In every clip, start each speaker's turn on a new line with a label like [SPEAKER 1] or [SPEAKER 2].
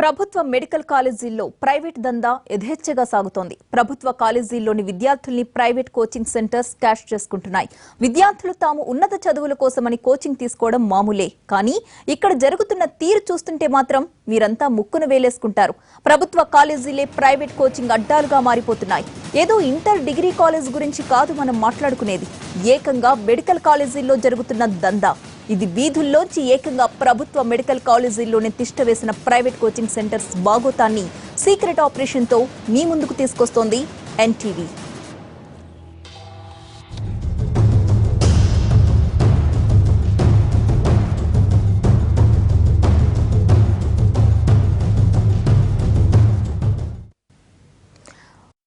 [SPEAKER 1] ప్రభుత్వ మెడికల్ కాలేజీల్లో ప్రైవేట్ దందా యథేచ్ఛగా సాగుతోంది. ప్రభుత్వ కాలేజీల్లోని విద్యార్థుల్ని ప్రైవేట్ కోచింగ్ సెంటర్స్ క్యాష్ చేసుకుంటున్నాయి. విద్యార్థులు తాము ఉన్నత చదువుల కోసమని కోచింగ్ తీసుకోవడం మామూలే. కానీ ఇక్కడ జరుగుతున్న తీరు చూస్తుంటే మాత్రం వీరంతా ముక్కును వేలేసుకుంటారు. ప్రభుత్వ కాలేజీలే ప్రైవేట్ కోచింగ్ అడ్డాలుగా మారిపోతున్నాయి. ఏదో ఇంటర్ డిగ్రీ కాలేజ్ గురించి కాదు మనం మాట్లాడుకునేది. ఏకంగా మెడికల్ కాలేజీల్లో జరుగుతున్న దందా. ఇది వీధుల్లోంచి ఏకంగా ప్రభుత్వ మెడికల్ కాలేజీల్లోనే తిష్టవేసిన ప్రైవేట్ కోచింగ్ సెంటర్స్ బాగోతాన్ని సీక్రెట్ ఆపరేషన్తో మీ ముందుకు తీసుకొస్తోంది ఎన్టీవీ.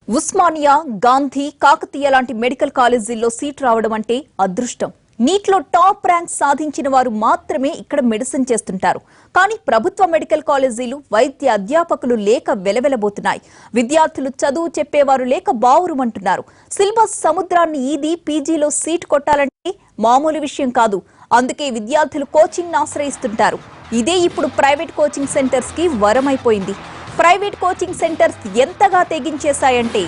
[SPEAKER 1] ఉస్మానియా గాంధీ కాకతీయ లాంటి మెడికల్ కాలేజీల్లో సీట్ రావడం అంటే అదృష్టం. నీట్లో టాప్ ర్యాంక్ సాధించిన వారు మాత్రమే ఇక్కడ మెడిసిన్ చేస్తుంటారు. కానీ ప్రభుత్వ మెడికల్ కాలేజీలు వైద్య అధ్యాపకులు లేక వెలవెలబోతున్నాయి. విద్యార్థులు చదువు చెప్పేవారు లేక బావురుమంటున్నారు. సిలబస్ సముద్రాన్ని ఈది పీజీలో సీట్ కొట్టాలంటే మామూలు విషయం కాదు. అందుకే విద్యార్థులు కోచింగ్ ఆశ్రయిస్తుంటారు. ఇదే ఇప్పుడు ప్రైవేట్ కోచింగ్ సెంటర్స్కి వరమైపోయింది. ప్రైవేట్ కోచింగ్ సెంటర్స్ ఎంతగా తెగించేశాయంటే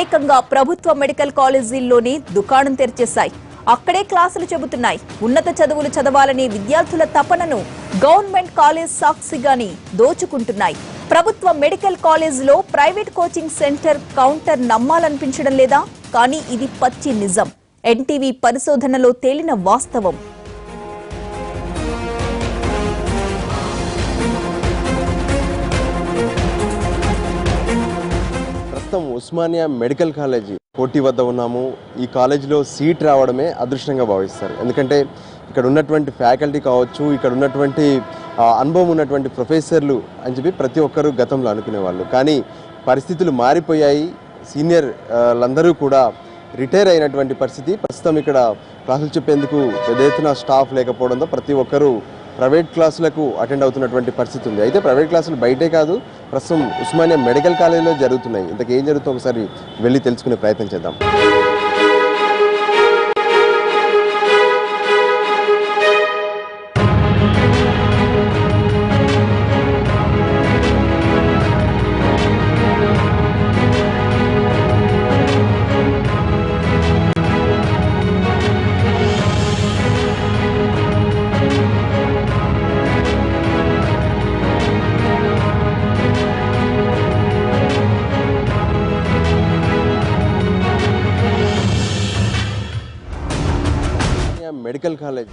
[SPEAKER 1] ఏకంగా ప్రభుత్వ మెడికల్ కాలేజీల్లోనే దుకాణం తెరిచేశాయి. అక్కడే క్లాసులు చెబుతున్నాయి. ఉన్నత చదువులు చదవాలనే విద్యార్థుల తపనను గవర్నమెంట్ కాలేజ్ సాక్షిగాని దోచుకుంటున్నాయి. ప్రభుత్వ మెడికల్ కాలేజ్లో ప్రైవేట్ కోచింగ్ సెంటర్ కౌంటర్ నమ్మాలనిపించడం లేదా? కానీ ఇది పచ్చి నిజం. ఎన్టీవీ పరిశోధనలో తేలిన వాస్తవం.
[SPEAKER 2] ప్రస్తుతం ఉస్మానియా మెడికల్ కాలేజీ కోటి వద్ద ఉన్నాము. ఈ కాలేజీలో సీట్ రావడమే అదృష్టంగా భావిస్తారు. ఎందుకంటే ఇక్కడ ఉన్నటువంటి ఫ్యాకల్టీ కావచ్చు ఇక్కడ ఉన్నటువంటి అనుభవం ఉన్నటువంటి ప్రొఫెసర్లు అని చెప్పి ప్రతి ఒక్కరూ గతంలో అనుకునేవాళ్ళు. కానీ పరిస్థితులు మారిపోయాయి. సీనియర్ లందరూ కూడా రిటైర్ అయినటువంటి పరిస్థితి. ప్రస్తుతం ఇక్కడ క్లాసులు చెప్పేందుకు పెద్ద ఎత్తున స్టాఫ్ లేకపోవడంతో ప్రతి ఒక్కరూ ప్రైవేట్ క్లాసులకు అటెండ్ అవుతున్నటువంటి పరిస్థితి ఉంది. అయితే ప్రైవేట్ క్లాసులు బయటే కాదు ప్రస్తుతం ఉస్మానియా మెడికల్ కాలేజీలో జరుగుతున్నాయి. ఇంతకు ఏం జరుగుతుందో ఒకసారి వెళ్ళి తెలుసుకునే ప్రయత్నం చేద్దాం. Medical college.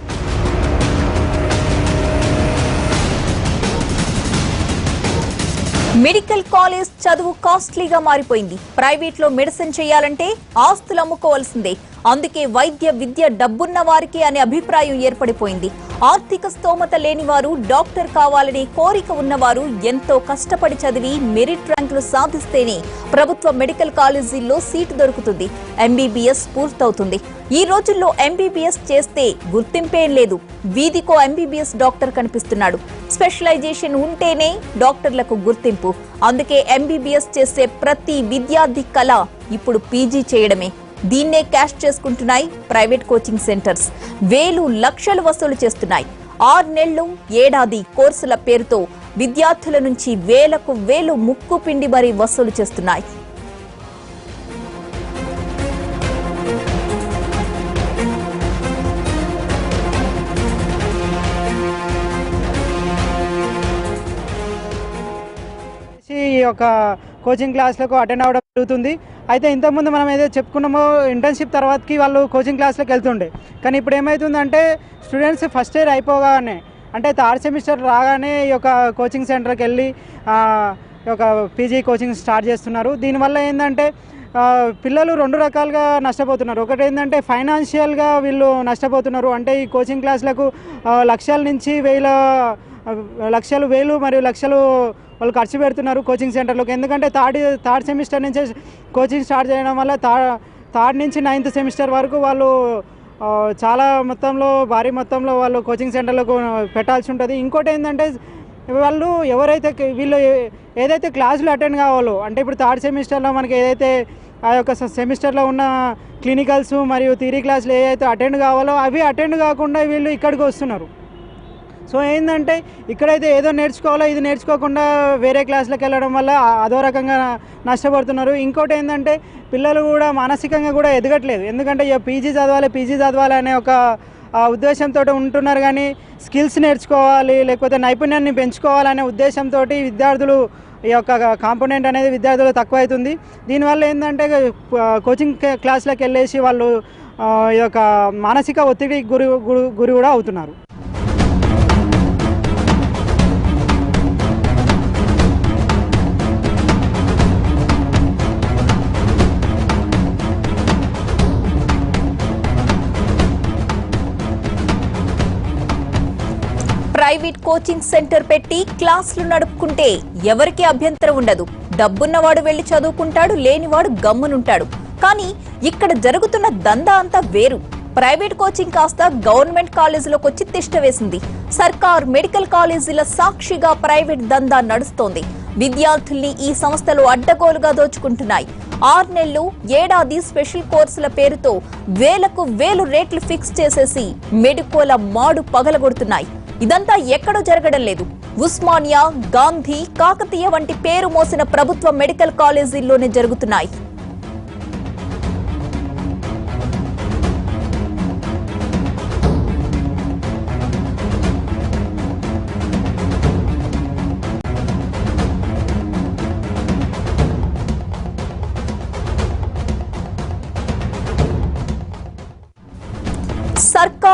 [SPEAKER 1] మెడికల్ కాలేజ్ చదువు కాస్ట్లీగా మారిపోయింది. ప్రైవేట్లో మెడిసిన్ చేయాలంటే ఆస్తులు అమ్ముకోవాల్సిందే. అందుకే వైద్య విద్య డబ్బున్న వారికి అనే అభిప్రాయం ఏర్పడిపోయింది. ఆర్థిక స్తోమత లేని వారు డాక్టర్ కావాలనే కోరిక ఉన్నవారు ఎంతో కష్టపడి చదివి మెరిట్ ర్యాంకులు సాధిస్తేనే ప్రభుత్వ మెడికల్ కాలేజీల్లో సీటు దొరుకుతుంది. ఎంబీబీఎస్ పూర్తవుతుంది. ఈ రోజుల్లో ఎంబీబీఎస్ చేస్తే గుర్తింపేం లేదు. వీధికో ఎంబీబీఎస్ డాక్టర్ కనిపిస్తున్నాడు. స్పెషలైజేషన్ ఉంటేనే డాక్టర్లకు గుర్తింపు. అందుకే ఎంబీబీఎస్ చేసే ప్రతి విద్యార్థి కళ ఇప్పుడు పీజీ చేయడమే. దీన్నే క్యాష్ చేసుకుంటున్నాయి ప్రైవేట్ కోచింగ్ సెంటర్స్. వేలు లక్షలు వసూలు చేస్తున్నాయి. ఆరు నెలలు ఏడాది కోర్సుల పేరుతో విద్యార్థుల నుంచి వేలకు వేలు ముక్కు పిండి మరీ వసూలు చేస్తున్నాయి.
[SPEAKER 3] ఈ యొక్క కోచింగ్ క్లాస్లకు అటెండ్ అవ్వడం జరుగుతుంది. అయితే ఇంతకుముందు మనం ఏదో చెప్పుకున్నామో ఇంటర్న్షిప్ తర్వాతకి వాళ్ళు కోచింగ్ క్లాస్లోకి వెళ్తుండే. కానీ ఇప్పుడు ఏమవుతుందంటే స్టూడెంట్స్ ఫస్ట్ ఇయర్ అయిపోగానే అంటే థర్డ్ సెమిస్టర్ రాగానే ఈ యొక్క కోచింగ్ సెంటర్కి వెళ్ళి ఒక పీజీ కోచింగ్ స్టార్ట్ చేస్తున్నారు. దీనివల్ల ఏంటంటే పిల్లలు రెండు రకాలుగా నష్టపోతున్నారు. ఒకటి ఏంటంటే ఫైనాన్షియల్గా వీళ్ళు నష్టపోతున్నారు. అంటే ఈ కోచింగ్ క్లాసులకు లక్షల నుంచి వేల లక్షలు వేలు మరియు లక్షలు వాళ్ళు ఖర్చు పెడుతున్నారు కోచింగ్ సెంటర్లోకి. ఎందుకంటే థర్డ్ థర్డ్ సెమిస్టర్ నుంచే కోచింగ్ స్టార్ట్ చేయడం వల్ల థర్డ్ థర్డ్ నుంచి నైన్త్ సెమిస్టర్ వరకు వాళ్ళు చాలా మొత్తంలో భారీ మొత్తంలో వాళ్ళు కోచింగ్ సెంటర్లకు పెట్టాల్సి ఉంటుంది. ఇంకోటి ఏంటంటే వాళ్ళు ఎవరైతే వీళ్ళు ఏదైతే క్లాసులు అటెండ్ కావాలో అంటే ఇప్పుడు థర్డ్ సెమిస్టర్లో మనకి ఏదైతే ఆ యొక్క సెమిస్టర్లో ఉన్న క్లినికల్స్ మరియు థియరీ క్లాసులు ఏవైతే అటెండ్ కావాలో అవి అటెండ్ కాకుండా వీళ్ళు ఇక్కడికి వస్తున్నారు. సో ఏంటంటే ఇక్కడైతే ఏదో నేర్చుకోవాలో ఇది నేర్చుకోకుండా వేరే క్లాసులకు వెళ్ళడం వల్ల అదో రకంగా నష్టపడుతున్నారు. ఇంకోటి ఏంటంటే పిల్లలు కూడా మానసికంగా కూడా ఎదగట్లేదు. ఎందుకంటే ఇక పీజీ చదవాలి పీజీ చదవాలి అనే ఒక ఆ ఉద్దేశంతో ఉంటున్నారు కానీ స్కిల్స్ నేర్చుకోవాలి లేకపోతే నైపుణ్యాన్ని పెంచుకోవాలనే ఉద్దేశంతో విద్యార్థులు ఈ యొక్క కాంపోనెంట్ అనేది విద్యార్థులు తక్కువ అవుతుంది దీనివల్ల ఏంటంటే కోచింగ్ క్లాసులకు వెళ్ళేసి వాళ్ళు ఈ యొక్క మానసిక ఒత్తిడికి గురి గురి కూడా అవుతున్నారు.
[SPEAKER 1] ప్రైవేట్ కోచింగ్ సెంటర్ పెట్టి క్లాసులు నడుపుకుంటే ఎవరికి అభ్యంతరం ఉండదు. డబ్బున్నవాడు వెళ్ళి చదువుకుంటాడు లేనివాడు గమ్మునుంటాడు. కానీ ఇక్కడ జరుగుతున్న దందా అంతా వేరు. ప్రైవేట్ కోచింగ్ కాస్త గవర్నమెంట్ కాలేజీలోకి వచ్చి తిష్ట వేసింది. సర్కార్ మెడికల్ కాలేజీల సాక్షిగా ప్రైవేట్ దందా నడుస్తోంది. విద్యార్థుల్ని ఈ సంస్థలు అడ్డగోలుగా దోచుకుంటున్నాయి. ఆరు నెలలు ఏడాది స్పెషల్ కోర్సుల పేరుతో వేలకు వేలు రేట్లు ఫిక్స్ చేసేసి మెడికోల మాడు పగలగొడుతున్నాయి. ఇదంతా ఎక్కడో జరగడం లేదు. ఉస్మానియా గాంధీ కాకతీయ వంటి పేరు మోసిన ప్రభుత్వ మెడికల్ కాలేజీల్లోనే జరుగుతున్నాయి.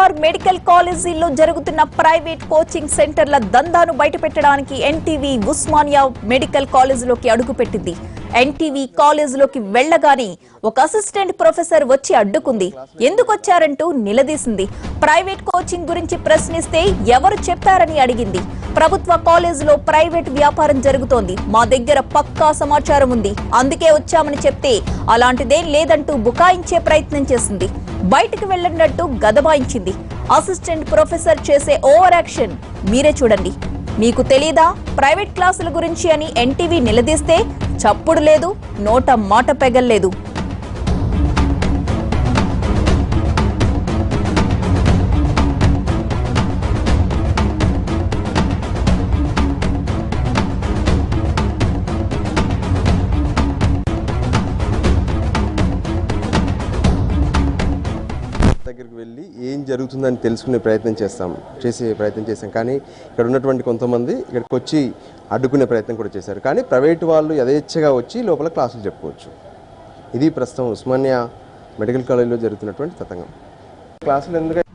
[SPEAKER 1] సర్కార్ మెడికల్ కాలేజీల్లో జరుగుతున్న ప్రైవేట్ కోచింగ్ సెంటర్ల దందాను బయటపెట్టడానికి ఎన్టీవీ ఉస్మానియా మెడికల్ కాలేజీలోకి అడుగుపెట్టింది. ఎన్టీవీ కాలేజీలోకి వెళ్ళగానే ఒక అసిస్టెంట్ ప్రొఫెసర్ వచ్చి అడ్డుకుంది. ఎందుకు వచ్చారంటూ నిలదీసింది. ప్రైవేట్ కోచింగ్ గురించి ప్రశ్నిస్తే ఎవరు చెప్పారని అడిగింది. ప్రభుత్వ కాలేజీలో ప్రైవేట్ వ్యాపారం జరుగుతోంది. మా దగ్గర పక్కా సమాచారం ఉంది. అందుకే వచ్చామని చెప్తే అలాంటిదేం లేదంటూ బుకాయించే ప్రయత్నం చేసింది. బయటకు వెళ్ళినట్టు గదబాయించింది. అసిస్టెంట్ ప్రొఫెసర్ చేసే ఓవర్ యాక్షన్ మీరే చూడండి. మీకు తెలీదా? ప్రైవేట్ క్లాసుల గురించి అని ఎన్టీవీ నిలదీస్తే చప్పుడు లేదు నోట మాట పెగల్లేదు.
[SPEAKER 2] జరుగుతుందని తెలుసుకునే ప్రయత్నం చేస్తాం చేసే ప్రయత్నం చేస్తాం. కానీ ఇక్కడ ఉన్నటువంటి కొంతమంది ఇక్కడికి వచ్చి అడ్డుకునే ప్రయత్నం కూడా చేశారు. కానీ ప్రైవేట్ వాళ్ళు యథేచ్ఛగా వచ్చి లోపల క్లాసులు చెప్పుకోవచ్చు. ఇది ప్రస్తుతం ఉస్మానియా మెడికల్ కాలేజీలో జరుగుతున్నటువంటి తతంగం. క్లాసులు ఎందుకంటే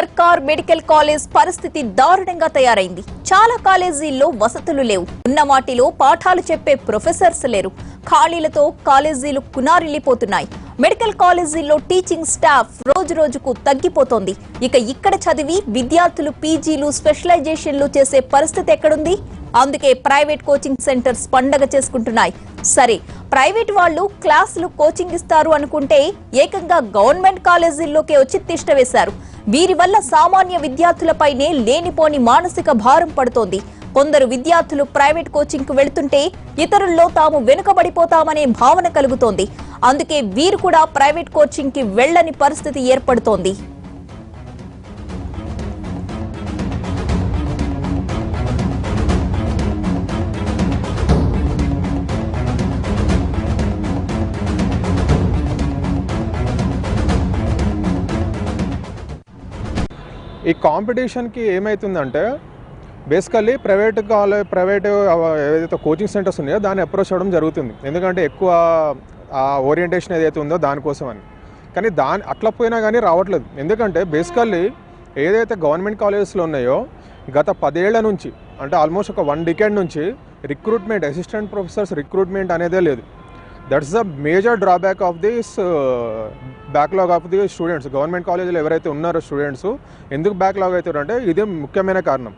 [SPEAKER 1] సర్కార్ మెడికల్ కాలేజ్ పరిస్థితి దారుణంగా తయారైంది. చాలా కాలేజీల్లో వసతులు లేవు. ఉన్న వాటిలో పాఠాలు చెప్పే ప్రొఫెసర్స్ లేరు. ఖాళీలతో కాలేజీలు కునారిల్లిపోతున్నాయి. మెడికల్ కాలేజీల్లో టీచింగ్ స్టాఫ్ రోజు రోజుకు తగ్గిపోతోంది. ఇక ఇక్కడ చదివి విద్యార్థులు పీజీలు స్పెషలైజేషన్లు చేసే పరిస్థితి ఎక్కడుంది? అందుకే ప్రైవేట్ కోచింగ్ సెంటర్స్ పండగ చేసుకుంటున్నాయి. సరే ప్రైవేట్ వాళ్ళు క్లాసులు కోచింగ్ ఇస్తారు అనుకుంటే ఏకంగా గవర్నమెంట్ కాలేజీల్లోకే వచ్చి తిష్ట వేశారు. వీరి వల్ల సామాన్య విద్యార్థులపైనే లేనిపోని మానసిక భారం పడుతోంది. కొందరు విద్యార్థులు ప్రైవేట్ కోచింగ్కు వెళుతుంటే ఇతరుల్లో తాము వెనుకబడిపోతామనే భావన కలుగుతోంది. అందుకే వీరు కూడా ప్రైవేట్ కోచింగ్కి వెళ్ళని పరిస్థితి ఏర్పడుతోంది.
[SPEAKER 4] ఈ కాంపిటీషన్కి ఏమవుతుందంటే బేసికల్లీ ప్రైవేట్ కాలేజ్ ప్రైవేట్ ఏదైతే కోచింగ్ సెంటర్స్ ఉన్నాయో దాన్ని అప్రోచ్ అవ్వడం జరుగుతుంది. ఎందుకంటే ఎక్కువ ఆ ఓరియంటేషన్ ఏదైతే ఉందో దానికోసం అని కానీ దాని అట్లా పోయినా కానీ రావట్లేదు. ఎందుకంటే బేసికల్లీ ఏదైతే గవర్నమెంట్ కాలేజెస్లో ఉన్నాయో గత పదేళ్ళ నుంచి అంటే ఆల్మోస్ట్ ఒక వన్ డికెండ్ నుంచి రిక్రూట్మెంట్ అసిస్టెంట్ ప్రొఫెసర్స్ రిక్రూట్మెంట్ అనేదే లేదు. That's the major drawback of this backlog of the students government కాలేజీలో ఎవరైతే ఉన్నారో స్టూడెంట్స్ ఎందుకు బ్యాక్లాగ్ అవుతారంటే ఇదే ముఖ్యమైన కారణం.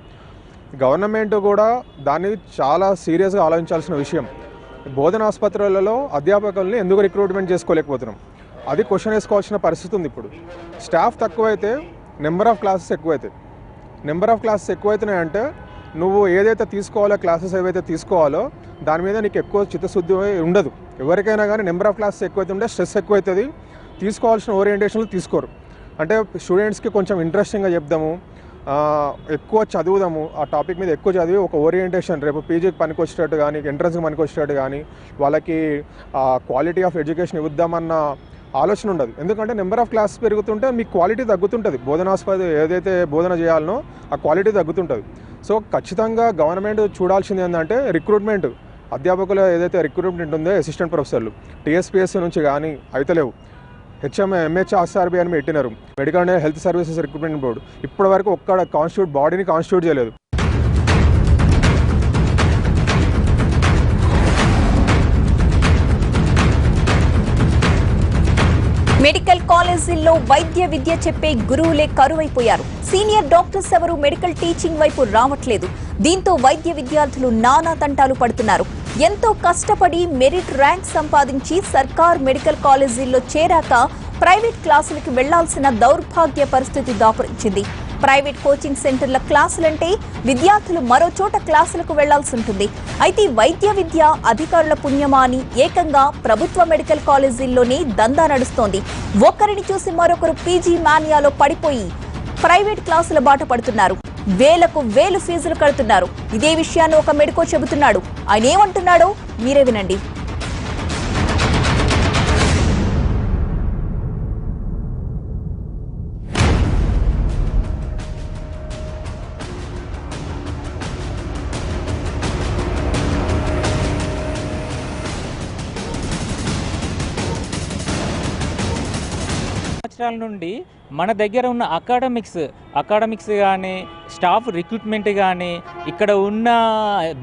[SPEAKER 4] గవర్నమెంట్ కూడా దాన్ని చాలా సీరియస్గా ఆలోచించాల్సిన విషయం. బోధన ఆసుపత్రులలో అధ్యాపకుల్ని ఎందుకు రిక్రూట్మెంట్ చేసుకోలేకపోతున్నాం? అది క్వశ్చన్ వేసుకోవాల్సిన పరిస్థితి ఉంది ఇప్పుడు. స్టాఫ్ తక్కువైతే నెంబర్ ఆఫ్ క్లాసెస్ ఎక్కువైతాయి. నెంబర్ ఆఫ్ క్లాసెస్ ఎక్కువైతున్నాయంటే నువ్వు ఏదైతే తీసుకోవాలో క్లాసెస్ ఏవైతే తీసుకోవాలో దాని మీద నీకు ఎక్కువ చిత్తశుద్ధి ఉండదు. ఎవరికైనా కానీ నెంబర్ ఆఫ్ క్లాసెస్ ఎక్కువైతే ఉంటే స్ట్రెస్ ఎక్కువైతుంది. తీసుకోవాల్సిన ఓరియంటేషన్లు తీసుకోరు. అంటే స్టూడెంట్స్కి కొంచెం ఇంట్రెస్టింగ్గా చెప్దాము. ఎక్కువ చదువుదాము. ఆ టాపిక్ మీద ఎక్కువ చదివి ఒక ఓరియంటేషన్ రేపు పీజీకి పనికి వచ్చేటట్టు కానీ ఎంట్రన్స్కి పనికి వచ్చేటట్టు కానీ వాళ్ళకి క్వాలిటీ ఆఫ్ ఎడ్యుకేషన్ ఇద్దామన్న ఆలోచన ఉండదు. ఎందుకంటే నెంబర్ ఆఫ్ క్లాసెస్ పెరుగుతుంటే మీ క్వాలిటీ తగ్గుతుంటుంది. బోధనాస్పద ఏదైతే బోధన చేయాలనో ఆ క్వాలిటీ తగ్గుతుంటుంది. సో ఖచ్చితంగా గవర్నమెంట్ చూడాల్సింది ఏంటంటే రిక్రూట్మెంట్ అధ్యాపకులు ఏదైతే రిక్రూట్మెంట్ ఉందో అసిస్టెంట్ ప్రొఫెసర్లు టీఎస్పీఎస్సీ నుంచి కానీ అయితలేవు హెచ్ఎం ఎంహెచ్ఆర్ఆర్బి అని పెట్టినారు. Medical and health services recruitment board ఇప్పటి వరకు ఒక్కడ కాన్స్టిట్యూట్ బాడీని కాన్స్టిట్యూట్ చేయలేదు.
[SPEAKER 1] మెడికల్ కాలేజీల్లో వైద్య విద్య చెప్పే గురువులే కరువైపోయారు. సీనియర్ డాక్టర్స్ ఎవరు మెడికల్ టీచింగ్ వైపు రావట్లేదు. దీంతో వైద్య విద్యార్థులు నానా తంటాలు పడుతున్నారు. ఎంతో కష్టపడి మెరిట్ ర్యాంక్ సంపాదించి సర్కార్ మెడికల్ కాలేజీల్లో చేరాక ప్రైవేట్ క్లాసులకు వెళ్ళాల్సిన దౌర్భాగ్య పరిస్థితి దాపురించింది. ప్రైవేట్ కోచింగ్ సెంటర్ల క్లాసులంటే విద్యార్థులు మరో చోట క్లాసులకు వెళ్ళాల్సి ఉంటుంది. అయితే వైద్య విద్య అధికారుల పుణ్యమా అని ఏకంగా ప్రభుత్వ మెడికల్ కాలేజీల్లోనే దందా నడుస్తోంది. ఒకరిని చూసి మరొకరు పీజీ మానియాలో పడిపోయి ప్రైవేట్ క్లాసుల బాట పడుతున్నారు. వేలకు వేలు ఫీజులు కడుతున్నారు. ఇదే విషయాన్ని ఒక మెడికో చెబుతున్నాడు. ఆయన ఏమంటున్నాడో మీరే వినండి.
[SPEAKER 5] సంవత్సరాల నుండి మన దగ్గర ఉన్న అకాడమిక్స్ అకాడమిక్స్ కానీ స్టాఫ్ రిక్రూట్మెంట్ కానీ ఇక్కడ ఉన్న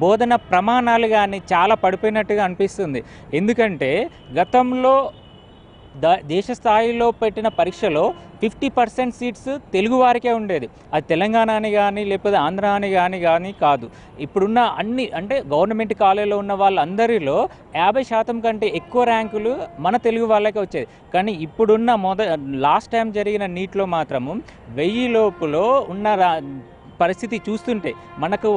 [SPEAKER 5] బోధన ప్రమాణాలు కానీ చాలా పడిపోయినట్టుగా అనిపిస్తుంది. ఎందుకంటే గతంలో దేశ స్థాయిలో పెట్టిన పరీక్షలో ఫిఫ్టీ పర్సెంట్ సీట్స్ తెలుగు వారికే ఉండేది. అది తెలంగాణ అని కానీ లేకపోతే ఆంధ్ర అని కానీ కానీ కాదు. ఇప్పుడున్న అన్ని అంటే గవర్నమెంట్ కాలేజీలో ఉన్న వాళ్ళందరిలో యాభై శాతం కంటే ఎక్కువ ర్యాంకులు మన తెలుగు వాళ్ళకే వచ్చేది. కానీ ఇప్పుడున్న మొద లాస్ట్ టైం జరిగిన నీట్లో మాత్రము వెయ్యి లోపులో ఉన్న పరిస్థితి చూస్తుంటే మనకు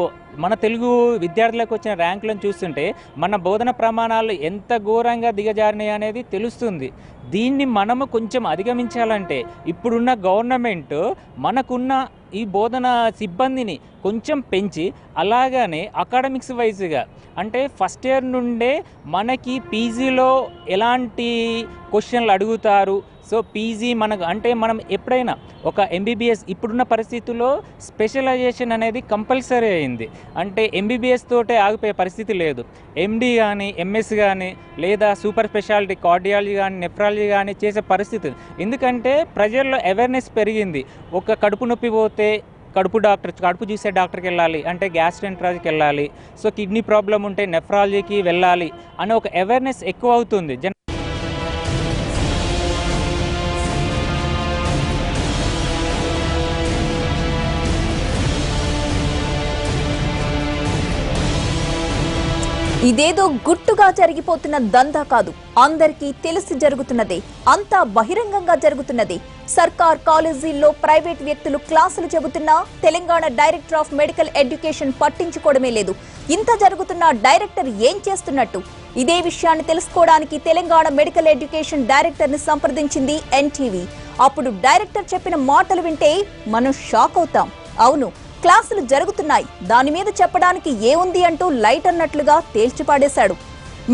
[SPEAKER 5] మన తెలుగు విద్యార్థులకు వచ్చిన ర్యాంకులను చూస్తుంటే మన బోధన ప్రమాణాలు ఎంత ఘోరంగా దిగజారినాయి అనేది తెలుస్తుంది. దీన్ని మనము కొంచెం అధిగమించాలంటే ఇప్పుడున్న గవర్నమెంట్ మనకున్న ఈ బోధన సిబ్బందిని కొంచెం పెంచి అలాగనే అకాడమిక్స్ వైజ్గా అంటే ఫస్ట్ ఇయర్ నుండే మనకి పీజీలో ఎలాంటి క్వశ్చన్లు అడుగుతారు సో పీజీ మనకు అంటే మనం ఎప్పుడైనా ఒక ఎంబీబీఎస్ ఇప్పుడున్న పరిస్థితుల్లో స్పెషలైజేషన్ అనేది కంపల్సరీ అయింది. అంటే ఎంబీబీఎస్ తోటే ఆగిపోయే పరిస్థితి లేదు. ఎండీ కానీ ఎంఎస్ కానీ లేదా సూపర్ స్పెషాలిటీ కార్డియాలజీ కానీ నెఫ్రాలజీ కానీ చేసే పరిస్థితి. ఎందుకంటే ప్రజల్లో అవేర్నెస్ పెరిగింది. ఒక కడుపు నొప్పి పోతే కడుపు డాక్టర్ కడుపు చూసే డాక్టర్కి వెళ్ళాలి అంటే గ్యాస్ట్రెంట్రాజీకి వెళ్ళాలి. సో కిడ్నీ ప్రాబ్లం ఉంటే నెఫ్రాలజీకి వెళ్ళాలి అనే ఒక అవేర్నెస్ ఎక్కువ అవుతుంది. జన
[SPEAKER 1] ఇదేదో గుట్టుగా జరిగిపోతున్న దందా కాదు. అందరికీ తెలిసి జరుగుతున్నదే అంతా బహిరంగంగా జరుగుతున్నదే. సర్కార్ కాలేజీల్లో ప్రైవేట్ వ్యక్తులు క్లాసులు చెబుతున్నా Telangana director of medical education పట్టించుకోవడమే లేదు. ఇంత జరుగుతున్న డైరెక్టర్ ఏం చేస్తున్నట్టు? ఇదే విషయాన్ని తెలుసుకోవడానికి తెలంగాణ మెడికల్ ఎడ్యుకేషన్ డైరెక్టర్ని సంప్రదించింది ఎన్టీవీ. అప్పుడు డైరెక్టర్ చెప్పిన మాటలు వింటే మనం షాక్ అవుతాం. అవును క్లాసులు జరుగుతున్నాయి. దాని మీద చెప్పడానికి ఏముంది అంటూ లైట్ అన్నట్లుగా తేల్చిపాడేశాడు.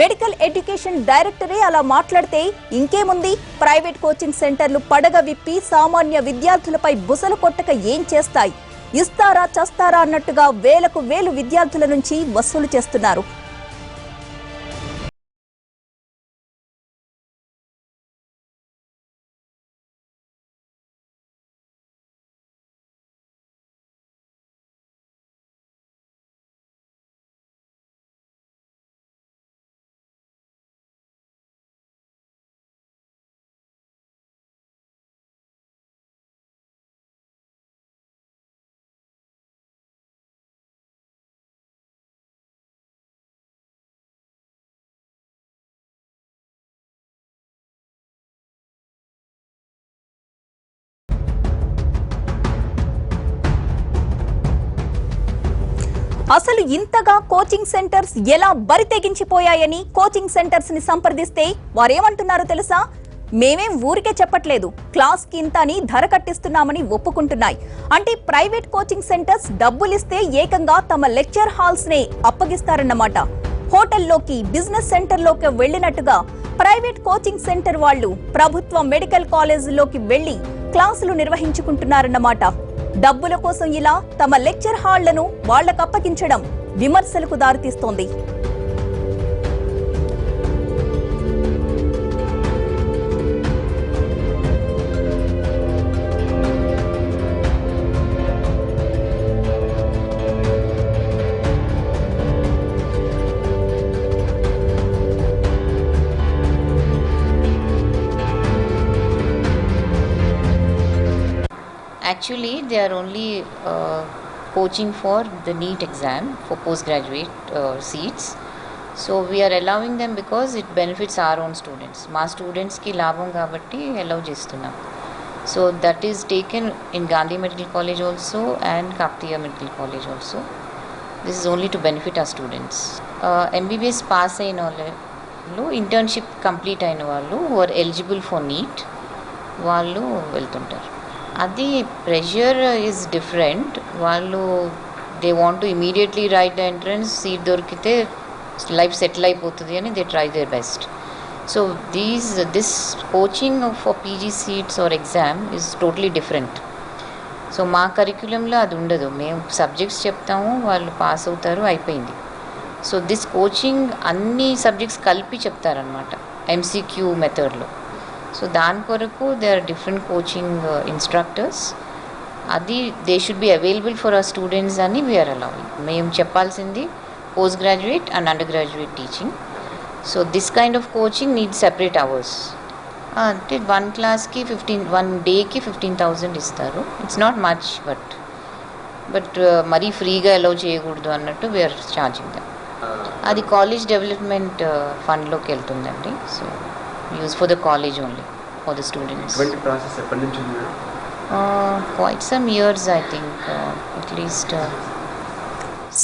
[SPEAKER 1] మెడికల్ ఎడ్యుకేషన్ డైరెక్టరే అలా మాట్లాడితే ఇంకేముంది? ప్రైవేట్ కోచింగ్ సెంటర్లు పడగ విప్పి సామాన్య విద్యార్థులపై బుసలు కొట్టక ఏం చేస్తాయి? ఇస్తారా చస్తారా అన్నట్టుగా వేలకు వేలు విద్యార్థుల నుంచి వసూలు చేస్తున్నారు. అసలు ఇంతగా కోచింగ్ సెంటర్స్ ఎలా బరి తెగించిపోయాయని కోచింగ్ సెంటర్స్ని సంప్రదిస్తే వారేమంటున్నారో తెలుసా? మేమేం ఊరికే చెప్పట్లేదు. క్లాస్కి ఇంత అని ధర కట్టిస్తున్నామని ఒప్పుకుంటున్నాయి. అంటే ప్రైవేట్ కోచింగ్ సెంటర్స్ డబ్బులిస్తే ఏకంగా తమ లెక్చర్ హాల్స్ నే అప్పగిస్తారన్నమాట. హోటల్లోకి బిజినెస్ సెంటర్లోకి వెళ్ళినట్టుగా ప్రైవేట్ కోచింగ్ సెంటర్ వాళ్ళు ప్రభుత్వ మెడికల్ కాలేజీలోకి వెళ్ళి క్లాసులు నిర్వహించుకుంటున్నారన్నమాట. డబ్బుల కోసం ఇలా తమ లెక్చర్ హాళ్ళను వాళ్ళకప్పగించడం విమర్శలకు దారితీస్తోంది.
[SPEAKER 6] Actually, they are only uh, coaching for the NEET exam for postgraduate uh, seats. So we are allowing them because it benefits our own students. మా స్టూడెంట్స్కి లాభం కాబట్టి అలౌ చేస్తున్నాం so that is taken in Gandhi medical college also and Kakatiya medical college also this is only to benefit our students MBBS pass అయిన వాళ్ళు internship complete అయిన వాళ్ళు are eligible for NEET వాళ్ళు వెళ్తుంటారు అది ప్రెషర్ ఈజ్ డిఫరెంట్. వాళ్ళు they want to immediately right the entrance seat దొరికితే life settle అయిపోతుంది అని they try their best so these this coaching for PG seats or exam is totally different so మా కరిక్యులంలో అది ఉండదు. మేము సబ్జెక్ట్స్ చెప్తాము వాళ్ళు పాస్ అవుతారు అయిపోయింది. సో దిస్ కోచింగ్ అన్ని సబ్జెక్ట్స్ కలిపి చెప్తారనమాట ఎంసీక్యూ మెథడ్లో సో దాని కొరకు they are different coaching instructors అది they should be available for our students అని వీఆర్ అలౌవింగ్ మేము చెప్పాల్సింది postgraduate and undergraduate teaching so this kind of coaching need separate hours అంటే వన్ క్లాస్కి ఫిఫ్టీన్ వన్ డేకి ఫిఫ్టీన్ థౌజండ్ ఇస్తారు. It's not much but but మరీ ఫ్రీగా allow చేయకూడదు అన్నట్టు వీఆర్ ఛార్జింగ్ దమ్ అది కాలేజ్ డెవలప్మెంట్ ఫండ్లోకి వెళ్తుందండి. So use for the college only for the students
[SPEAKER 2] ఇటువంటి ప్రాసెస్ ఎప్పటి నుంచి ఉంది madam?
[SPEAKER 6] Quite some years I think at least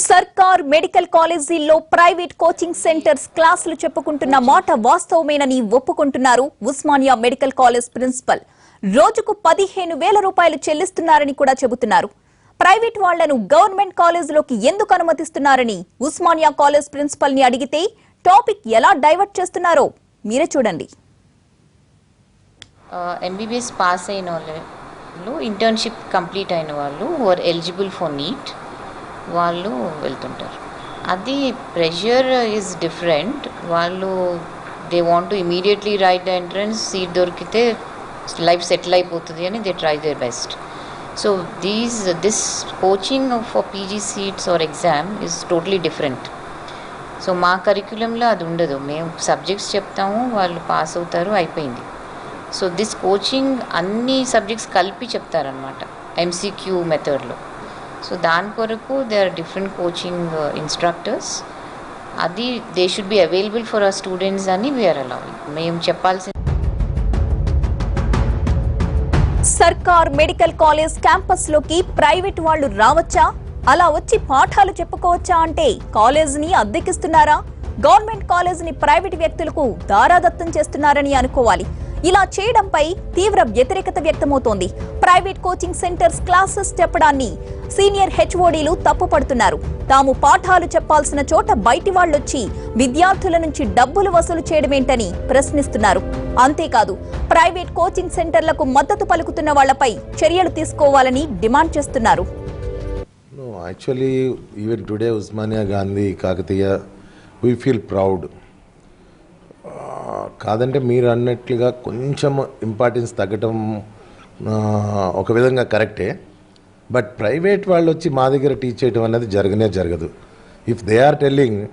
[SPEAKER 1] సర్కార్ మెడికల్ కాలేజీల్లో ప్రైవేట్ కోచింగ్ సెంటర్స్ క్లాసులు చెప్పుకుంటున్న మాట వాస్తవమేనని ఒప్పుకుంటున్నారు ఉస్మానియా మెడికల్ కాలేజ్ ప్రిన్సిపల్. రోజుకు పదిహేను వేల రూపాయలు చెల్లిస్తున్నారని కూడా చెబుతున్నారు. ప్రైవేట్ వాళ్ళను గవర్నమెంట్ కాలేజీలోకి ఎందుకు అనుమతిస్తున్నారని ఉస్మానియా కాలేజ్ ప్రిన్సిపల్ని అడిగితే టాపిక్ ఎలా డైవర్ట్ చేస్తున్నారో మీరే చూడండి.
[SPEAKER 6] ఎంబీబీఎస్ పాస్ అయిన వాళ్ళు ఇంటర్న్షిప్ కంప్లీట్ అయిన వాళ్ళు ఆర్ ఎలిజిబుల్ ఫర్ నీట్ వాళ్ళు వెళ్తుంటారు. అది ప్రెషర్ ఈజ్ డిఫరెంట్ వాళ్ళు they want to immediately right the entrance seat దొరికితే లైఫ్ సెటిల్ అయిపోతుంది అని they try their best so these this coaching for PG seats or exam is totally different so మా కరిక్యులంలో అది ఉండదు. మేము సబ్జెక్ట్స్ చెప్తాము వాళ్ళు పాస్ అవుతారు అయిపోయింది. సో దిస్ కోచింగ్ అన్ని సబ్జెక్ట్స్ కలిపి చెప్తారనమాట ఎంసీక్యూ మెథడ్లో సో దాని కొరకు they are different coaching instructors అది they should be available for our students అని వీఆర్ అలౌవింగ్ మేము చెప్పాల్సిన
[SPEAKER 1] సర్కార్ మెడికల్ కాలేజ్ క్యాంపస్లోకి ప్రైవేట్ వాళ్ళు రావచ్చా? అలా వచ్చి పాఠాలు చెప్పుకోవచ్చా అంటే కాలేజీని అద్దెకిస్తున్నారా? గవర్నమెంట్ కాలేజీని ప్రైవేట్ వ్యక్తులకు దారాదత్తం చేస్తున్నారని అనుకోవాలి. ఇలా చేయడంపై తీవ్ర వ్యతిరేకత వ్యక్తమవుతోంది. ప్రైవేట్ కోచింగ్ సెంటర్స్ క్లాసెస్ చెప్పడాన్ని సీనియర్ హెచ్ఓడీలు తప్పుపడుతున్నారు. తాము పాఠాలు చెప్పాల్సిన చోట బయటి వాళ్ళొచ్చి విద్యార్థుల నుంచి డబ్బులు వసూలు చేయడమేంటని ప్రశ్నిస్తున్నారు. అంతేకాదు ప్రైవేట్ కోచింగ్ సెంటర్లకు మద్దతు పలుకుతున్న వాళ్ళపై చర్యలు తీసుకోవాలని డిమాండ్ చేస్తున్నారు.
[SPEAKER 7] Actually even today Osmania Gandhi Kakatiya we feel proud కాదంటే మీరు అన్నట్లుగా కొంచెం ఇంపార్టెన్స్ తగ్గటం ఒక విధంగా కరెక్టే బట్ ప్రైవేట్ వాళ్ళు వచ్చి మా దగ్గర టీచ్ చేయడం అనేది జరగనే జరగదు. If they are telling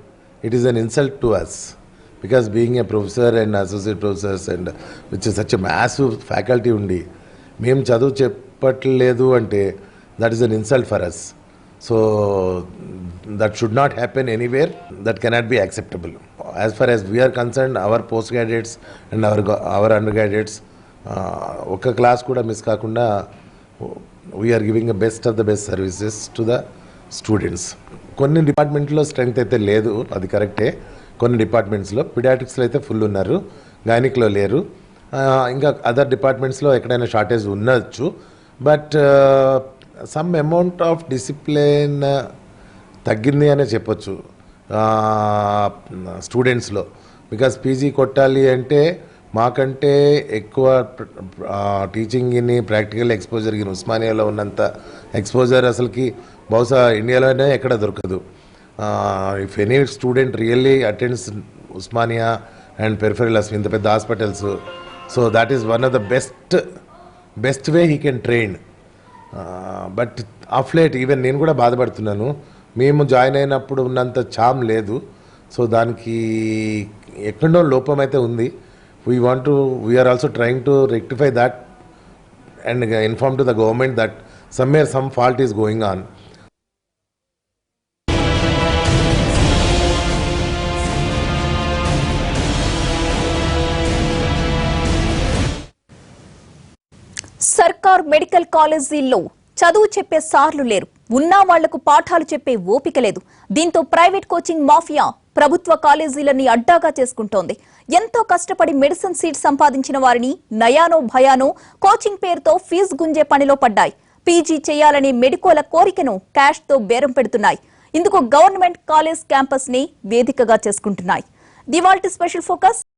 [SPEAKER 7] it is an insult to us because being a professor and associate professors and which such maths faculty ఉండి మేము చదువు చెప్పట్లేదు అంటే that is an insult for us so that should not happen anywhere that cannot be acceptable as far as we are concern our postgraduates and our our undergraduates ఒక్క class కూడా miss కాకుండా we are giving best of the best services to the students కొన్ని డిపార్ట్మెంట్లో strength అయితే లేదు అది కరెక్టే. కొన్ని డిపార్ట్మెంట్స్లో పిడాటిక్స్లో అయితే ఫుల్ ఉన్నారు గైనిక్లో లేరు. ఇంకా అదర్ డిపార్ట్మెంట్స్లో ఎక్కడైనా షార్టేజ్ ఉండొచ్చు. But some amount of discipline తగ్గింది అనే చెప్పొచ్చు స్టూడెంట్స్లో బికాస్ పీజీ కొట్టాలి అంటే మాకంటే ఎక్కువ టీచింగ్ని ప్రాక్టికల్ ఎక్స్పోజర్ గిని ఉస్మానియాలో ఉన్నంత ఎక్స్పోజర్ అసలుకి బహుశా ఇండియాలోనే ఎక్కడ దొరకదు. If any student really attends Osmania and peripheral ఇంత పెద్ద hospitals so that is one of the best best way he can train but of late even నేను కూడా బాధపడుతున్నాను. మేము జాయిన్ అయినప్పుడు ఉన్నంత చామ్ లేదు. సో దానికి ఎక్కడో లోపం అయితే ఉంది. We want to we are also trying to rectify that and inform to the government that somewhere some fault is going on
[SPEAKER 1] సర్కార్ మెడికల్ కాలేజీల్లో చదువు చెప్పే సార్లు లేరు. ఉన్న వాళ్ళకు పాఠాలు చెప్పే ఓపిక లేదు. దీంతో ప్రైవేట్ కోచింగ్ మాఫియా ప్రభుత్వ కాలేజీలని అడ్డాగా చేసుకుంటోంది. ఎంతో కష్టపడి మెడిసిన్ సీట్ సంపాదించిన వారిని నయానో భయానో కోచింగ్ పేరుతో ఫీజు గుంజే పనిలో పడ్డాయి. పీజీ చేయాలనే మెడికోల కోరికను క్యాష్తో బేరం పెడుతున్నాయి. ఇందుకు గవర్నమెంట్ కాలేజ్ క్యాంపస్ని వేదికగా చేసుకుంటున్నాయి. దివాల్టి స్పెషల్ ఫోకస్.